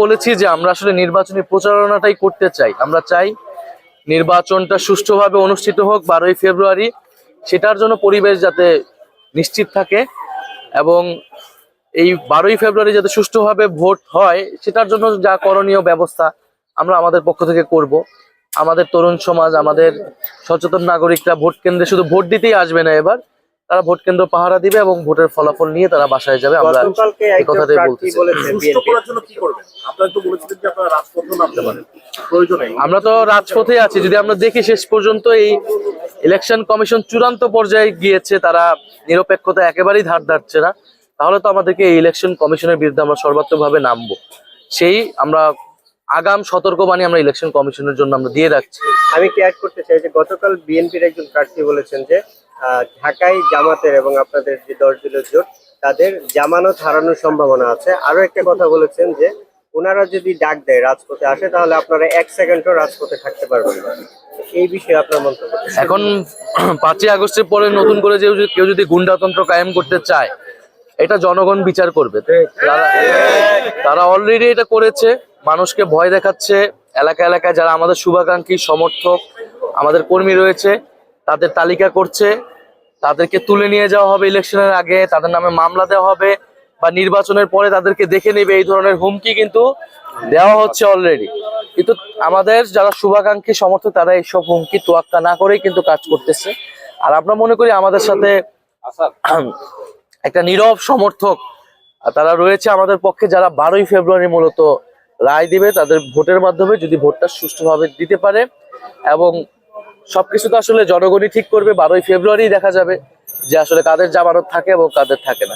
বলেছি যে আমরা আসলে নির্বাচনী প্রচারণাটাই করতে চাই। আমরা চাই নির্বাচনটা সুষ্ঠুভাবে অনুষ্ঠিত হোক বারোই ফেব্রুয়ারি। সেটার জন্য পরিবেশ যাতে নিশ্চিত থাকে এবং এই বারোই ফেব্রুয়ারি যাতে সুষ্ঠুভাবে ভোট হয়, সেটার জন্য যা করণীয় ব্যবস্থা আমরা আমাদের পক্ষ থেকে করব। আমাদের তরুণ সমাজ, আমাদের সচেতন নাগরিকরা ভোট কেন্দ্রে শুধু ভোট দিতেই আসবে না এবার। তারা ভোট কেন্দ্র পাহারা দিবে এবং ভোটের ফলাফল নিয়ে তারা বাসায় যাবে। আমরা এই কথাটাই বলতেছি। সুস্থ করার জন্য কি করবেন? আপনারা তো বলেছিলেন যে আপনারা রাজপথে নামতে পারেন। প্রয়োজনে আমরা তো রাজপথে আছি। যদি আমরা দেখি শেষ পর্যন্ত এই ইলেকশন কমিশন চূড়ান্ত পর্যায়ে গিয়েছে তারা নিরপেক্ষতা একেবারেই ধার ধারছে না। তাহলে তো আমাদেরকে এই ইলেকশন কমিশনের বিরুদ্ধে আমরা সর্বাত্মকভাবে নামবো। সেই আমরা আগাম সতর্কবাণী আমরা ইলেকশন কমিশনের জন্য আমরা দিয়ে রাখছি। আমি কি অ্যাড করতে চাই যে গতকাল বিএনপির একজন প্রার্থী বলেছেন যে ঢাকায় জামাতের এবং আপনাদের যে দশ দলীয় জোট, তাদের জামানত হারানোর সম্ভাবনা আছে। আরও একটা কথা বলেছেন যে, ওনারা যদি ডাক দেয় রাজপথে আসে, তাহলে আপনারা এক সেকেন্ডও রাজপথে থাকতে পারবেন না। এই বিষয়ে আপনার মন্তব্য এখন পাঁচই আগস্টের পরে নতুন করে যে কেউ যদি গুন্ডাতন্ত্র কায়েম করতে চায়, এটা জনগণ বিচার করবে। তারা তারা অলরেডি এটা করেছে। মানুষকে ভয় দেখাচ্ছে। এলাকা এলাকায় যারা আমাদের শুভাকাঙ্ক্ষী, সমর্থক, আমাদের কর্মী রয়েছে তাদের তালিকা করছে। তাদেরকে তুলে নিয়ে যাওয়া হবে ইলেকশনের আগে, তাদের নামে মামলা দেওয়া হবে বা নির্বাচনের পরে তাদেরকে দেখে নেবে এই ধরনের হুমকি কিন্তু দেওয়া হচ্ছে অলরেডি কিন্তু আমাদের যারা শুভাকাঙ্ক্ষী সমর্থক, তারা এইসব হুমকি, তোয়াক্কা না করেই কিন্তু কাজ করতেছে। আর আমরা মনে করি আমাদের সাথে একটা নীরব সমর্থক, তারা রয়েছে আমাদের পক্ষে, যারা বারোই ফেব্রুয়ারি মূলত রায় দিবে, তাদের ভোটের মাধ্যমে যদি ভোটটা সুষ্ঠুভাবে দিতে পারে এবং সবকিছু তো আসলে জনগণই ঠিক করবে, বারোই ফেব্রুয়ারি দেখা যাবে যে আসলে কাদের জামানত থাকে এবং কাদের থাকে না।